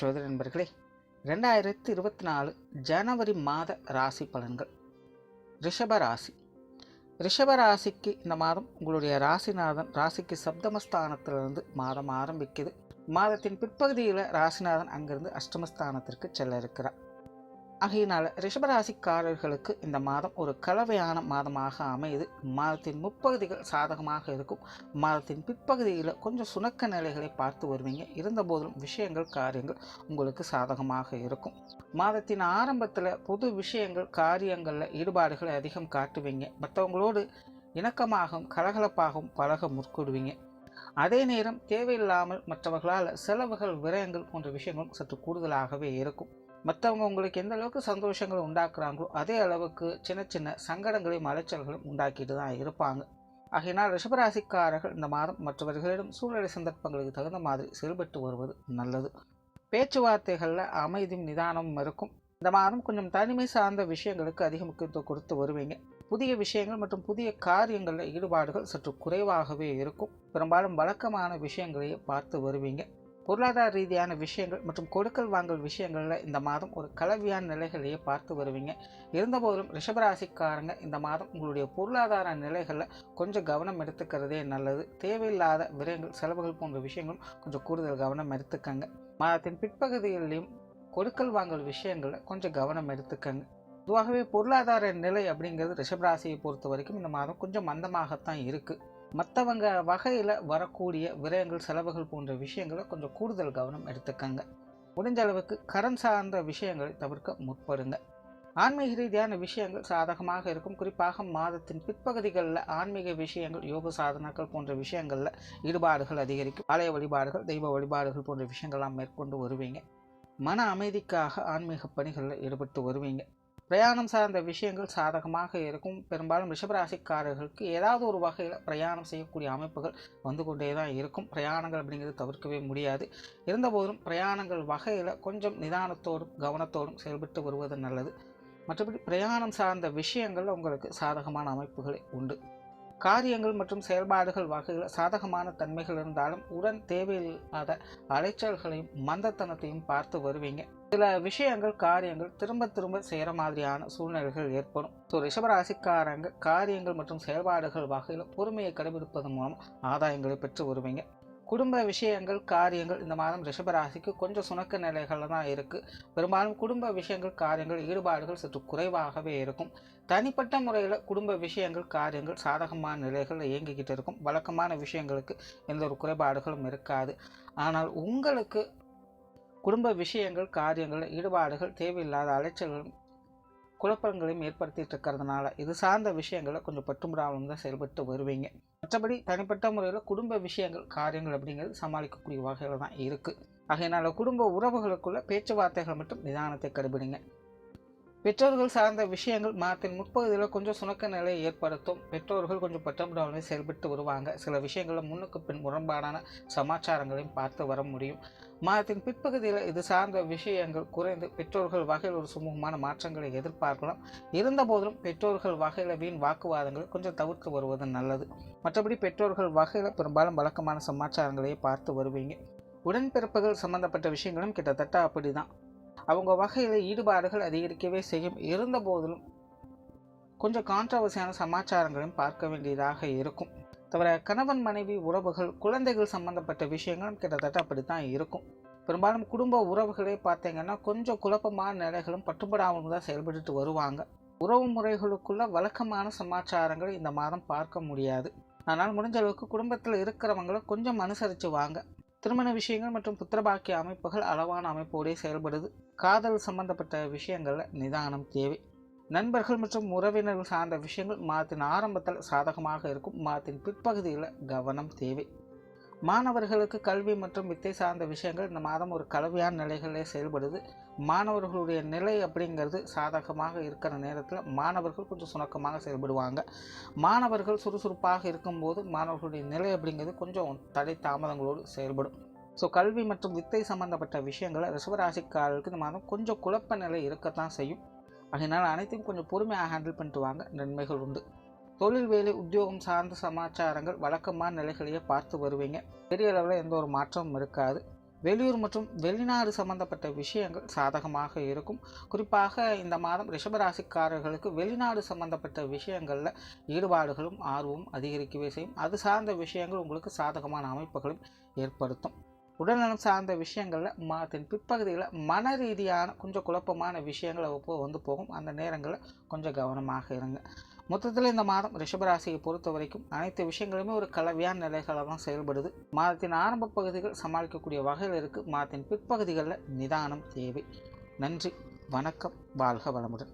சோதர நண்பர்களே ரெண்டாயிரத்தி இருபத்தி நாலு ஜனவரி மாத ராசி பலன்கள். ரிஷப ராசி. ரிஷப ராசிக்கு இந்த மாதம் உங்களுடைய ராசிநாதன் ராசிக்கு சப்தமஸ்தானத்திலிருந்து மாதம் ஆரம்பிக்குது. மாதத்தின் பிற்பகுதியில் ராசிநாதன் அங்கிருந்து அஷ்டமஸ்தானத்திற்கு செல்ல இருக்கிறார். ஆகையினால் ரிஷபராசிக்காரர்களுக்கு இந்த மாதம் ஒரு கலவையான மாதமாக அமையுது. மாதத்தின் முப்பகுதிகள் சாதகமாக இருக்கும். மாதத்தின் பிற்பகுதியில் கொஞ்சம் சுணக்க நிலைகளை பார்த்து வருவீங்க. இருந்தபோதிலும் விஷயங்கள் காரியங்கள் உங்களுக்கு சாதகமாக இருக்கும். மாதத்தின் ஆரம்பத்தில் புது விஷயங்கள் காரியங்களில் ஈடுபாடுகளை அதிகம் காட்டுவீங்க. மற்றவங்களோடு இணக்கமாகவும் கலகலப்பாகவும் பழக முற்கொடுவீங்க அதே நேரம் தேவையில்லாமல் மற்றவர்களால் செலவுகள் விரயங்கள் போன்ற விஷயங்களும் சற்று கூடுதலாகவே இருக்கும். மற்றவங்க உங்களுக்கு எந்த அளவுக்கு சந்தோஷங்களை உண்டாக்குறாங்களோ அதே அளவுக்கு சின்ன சின்ன சங்கடங்களையும் அலைச்சல்களும் உண்டாக்கிட்டு தான் இருப்பாங்க. ஆகையினால் ரிஷபராசிக்காரர்கள் இந்த மாதம் மற்றவர்களிடம் சூழ்நிலை சந்தர்ப்பங்களுக்கு தகுந்த மாதிரி செயல்பட்டு வருவது நல்லது. பேச்சுவார்த்தைகளில் அமைதியும் நிதானமும் இருக்கும். இந்த மாதம் கொஞ்சம் தனிமை சார்ந்த விஷயங்களுக்கு அதிக முக்கியத்துவம் கொடுத்து வருவீங்க. புதிய விஷயங்கள் மற்றும் புதிய காரியங்களில் ஈடுபாடுகள் சற்று குறைவாகவே இருக்கும். பெரும்பாலும் வழக்கமான விஷயங்களையே பார்த்து வருவீங்க. பொருளாதார ரீதியான விஷயங்கள் மற்றும் கொடுக்கல் வாங்கல் விஷயங்களில் இந்த மாதம் ஒரு கலவையான நிலைகளையே பார்த்து வருவீங்க. இருந்தபோதிலும் ரிஷபராசிக்காரங்க இந்த மாதம் உங்களுடைய பொருளாதார நிலைகளில் கொஞ்சம் கவனம் எடுத்துக்கிறதே நல்லது. தேவையில்லாத விரயங்கள் செலவுகள் போன்ற விஷயங்களும் கொஞ்சம் கூடுதல் கவனம் எடுத்துக்கங்க. மாதத்தின் பிற்பகுதிகளிலும் கொடுக்கல் வாங்கல் விஷயங்களில் கொஞ்சம் கவனம் எடுத்துக்கங்க. பொதுவாகவே பொருளாதார நிலை அப்படிங்கிறது ரிஷபராசியை பொறுத்த வரைக்கும் இந்த மாதம் கொஞ்சம் மந்தமாகத்தான் இருக்குது மற்றவங்க வகையில் வரக்கூடிய விரயங்கள் செலவுகள் போன்ற விஷயங்களை கொஞ்சம் கூடுதல் கவனம் எடுத்துக்கங்க. முடிஞ்ச அளவுக்கு கடன் சார்ந்த விஷயங்களை தவிர்க்க முற்படுங்க. ஆன்மீக ரீதியான விஷயங்கள் சாதகமாக இருக்கும். குறிப்பாக மாதத்தின் பிற்பகுதிகளில் ஆன்மீக விஷயங்கள் யோக சாதனாக்கள் போன்ற விஷயங்களில் ஈடுபாடுகள் அதிகரிக்கும். ஆலய வழிபாடுகள் தெய்வ வழிபாடுகள் போன்ற விஷயங்கள்லாம் மேற்கொண்டு வருவீங்க. மன அமைதிக்காக ஆன்மீக பணிகளில் ஈடுபட்டு வருவீங்க. பிரயாணம் சார்ந்த விஷயங்கள் சாதகமாக இருக்கும். பெரும்பாலும் ரிஷபராசிக்காரர்களுக்கு ஏதாவது ஒரு வகையில் பிரயாணம் செய்யக்கூடிய அமைப்புகள் வந்து கொண்டே தான் இருக்கும். பிரயாணங்கள் அப்படிங்கிறது தவிர்க்கவே முடியாது. இருந்தபோதும் பிரயாணங்கள் வகையில் கொஞ்சம் நிதானத்தோடும் கவனத்தோடும் செயல்பட்டு வருவது நல்லது. மற்றபடி பிரயாணம் சார்ந்த விஷயங்கள் உங்களுக்கு சாதகமான அமைப்புகளை உண்டு. காரியங்கள் மற்றும் செயல்பாடுகள் வகையில் சாதகமான தன்மைகள் இருந்தாலும் உடன் தேவையில்லாத அலைச்சல்களையும் மந்தத்தனத்தையும் பார்த்து வருவீங்க. சில விஷயங்கள் காரியங்கள் திரும்ப திரும்ப செய்கிற மாதிரியான சூழ்நிலைகள் ஏற்படும். ஸோ ரிஷபராசிக்காரங்க காரியங்கள் மற்றும் செயல்பாடுகள் வகையில் பொறுமையை கடைபிடிப்பதன் மூலம் ஆதாயங்களை பெற்று வருவீங்க. குடும்ப விஷயங்கள் காரியங்கள் இந்த மாதம் ரிஷபராசிக்கு கொஞ்சம் சுணக்க நிலைகளில் தான் இருக்குது பெரும்பாலும் குடும்ப விஷயங்கள் காரியங்கள் ஈடுபாடுகள் சற்று குறைவாகவே இருக்கும். தனிப்பட்ட முறையில் குடும்ப விஷயங்கள் காரியங்கள் சாதகமான நிலைகளில் இயங்கிக்கிட்டு இருக்கும். வழக்கமான விஷயங்களுக்கு எந்த ஒரு குறைபாடுகளும் இருக்காது. ஆனால் உங்களுக்கு குடும்ப விஷயங்கள் காரியங்கள் ஈடுபாடுகள் தேவையில்லாத அலைச்சல்களும் குழப்பங்களையும் ஏற்படுத்திட்டு இருக்கிறதுனால இது சார்ந்த விஷயங்களை கொஞ்சம் பட்டுமுடாமல் தான் செயல்பட்டு வருவீங்க. மற்றபடி தனிப்பட்ட முறையில் குடும்ப விஷயங்கள் காரியங்கள் அப்படிங்கிறது சமாளிக்கக்கூடிய வகையில் தான் இருக்குது ஆகையினால் குடும்ப உறவுகளுக்குள்ள பேச்சுவார்த்தைகள் மட்டும் நிதானத்தை கடைபிடிங்க பெற்றோர்கள் சார்ந்த விஷயங்கள் மாதத்தின் முற்பகுதியில் கொஞ்சம் சுணக்க நிலையை ஏற்படுத்தும். பெற்றோர்கள் கொஞ்சம் பட்டமுடாமே செயல்பட்டு வருவாங்க. சில விஷயங்களில் முன்னுக்கு பின் முரண்பாடான சமாச்சாரங்களையும் பார்த்து வர முடியும். மாதத்தின் பிற்பகுதியில் இது சார்ந்த விஷயங்கள் குறைந்து பெற்றோர்கள் வகையில் ஒரு சுமூகமான மாற்றங்களை எதிர்பார்க்கலாம். இருந்தபோதிலும் பெற்றோர்கள் வகையில் வீண் வாக்குவாதங்களை கொஞ்சம் தவிர்த்து வருவது நல்லது. மற்றபடி பெற்றோர்கள் வகையில் பெரும்பாலும் வழக்கமான சமாச்சாரங்களையே பார்த்து வருவீங்க. உடன்பிறப்புகள் சம்பந்தப்பட்ட விஷயங்களும் கிட்டத்தட்ட அப்படி தான் அவங்க வகையில் ஈடுபாடுகள் அதிகரிக்கவே செய்யும். இருந்த போதிலும் கொஞ்சம் கான்ட்ரவர்சியான சமாச்சாரங்களையும் பார்க்க வேண்டியதாக இருக்கும். தவிர கணவன் மனைவி உறவுகள் குழந்தைகள் சம்பந்தப்பட்ட விஷயங்களும் கிட்டத்தட்ட அப்படித்தான் இருக்கும். பெரும்பாலும் குடும்ப உறவுகளே பார்த்தீங்கன்னா கொஞ்சம் குழப்பமான நிலைகளும் பட்டுப்படாமல் தான் செயல்பட்டு வருவாங்க. உறவு முறைகளுக்குள்ள வழக்கமான சமாச்சாரங்களை இந்த மாதம் பார்க்க முடியாது. ஆனால் முடிஞ்ச அளவுக்கு குடும்பத்தில் இருக்கிறவங்கள கொஞ்சம் அனுசரித்து வாங்க திருமண விஷயங்கள் மற்றும் புத்திரபாக்கிய அமைப்புகள் அளவான அமைப்போடே செயல்படுது. காதல் சம்பந்தப்பட்ட விஷயங்களில் நிதானம் தேவை. நண்பர்கள் மற்றும் உறவினர்கள் சார்ந்த விஷயங்கள் மாதத்தின் ஆரம்பத்தில் சாதகமாக இருக்கும். மாதத்தின் பிற்பகுதியில் கவனம் தேவை. மாணவர்களுக்கு கல்வி மற்றும் வித்தை சார்ந்த விஷயங்கள் இந்த மாதம் ஒரு கலவையான நிலைகளே செயல்படுது. மாணவர்களுடைய நிலை அப்படிங்கிறது சாதகமாக இருக்கிற நேரத்தில் மாணவர்கள் கொஞ்சம் சுணக்கமாக செயல்படுவாங்க. மாணவர்கள் சுறுசுறுப்பாக இருக்கும்போது மாணவர்களுடைய நிலை அப்படிங்கிறது கொஞ்சம் தடை தாமதங்களோடு செயல்படும். ஸோ கல்வி மற்றும் வித்தை சம்பந்தப்பட்ட விஷயங்களை ரிசவராசிக்காரர்களுக்கு இந்த மாதம் கொஞ்சம் குழப்ப நிலை இருக்கத்தான் செய்யும். அதனால் அனைத்தையும் கொஞ்சம் பொறுமையாக ஹேண்டில் பண்ணிட்டு வாங்க. நன்மைகள் உண்டு. தொழில் வேலை உத்தியோகம் சார்ந்த சமாச்சாரங்கள் வழக்கமான நிலைகளையே பார்த்து வருவீங்க. பெரிய அளவில் எந்த ஒரு மாற்றமும் இருக்காது. வெளியூர் மற்றும் வெளிநாடு சம்பந்தப்பட்ட விஷயங்கள் சாதகமாக இருக்கும். குறிப்பாக இந்த மாதம் ரிஷபராசிக்காரர்களுக்கு வெளிநாடு சம்பந்தப்பட்ட விஷயங்களில் ஈடுபாடுகளும் ஆர்வமும் அதிகரிக்கவே செய்யும். அது சார்ந்த விஷயங்கள் உங்களுக்கு சாதகமான அமைப்புகளும் ஏற்படுத்தும். உடல்நலம் சார்ந்த விஷயங்களில் மாதத்தின் பிற்பகுதியில் மன ரீதியான கொஞ்சம் குழப்பமான விஷயங்கள் அவ்வப்போது வந்து போகும். அந்த நேரங்களில் கொஞ்சம் கவனமாக இருங்க. மொத்தத்தில் இந்த மாதம் ரிஷபராசியை பொறுத்த வரைக்கும் அனைத்து விஷயங்களுமே ஒரு கலவையான நிலைகளாக தான் செயல்படுது. மாதத்தின் ஆரம்ப பகுதிகள் சமாளிக்கக்கூடிய வகையில் இருக்குது மாதத்தின் பிற்பகுதிகளில் நிதானம் தேவை. நன்றி வணக்கம் வாழ்க வளமுடன்.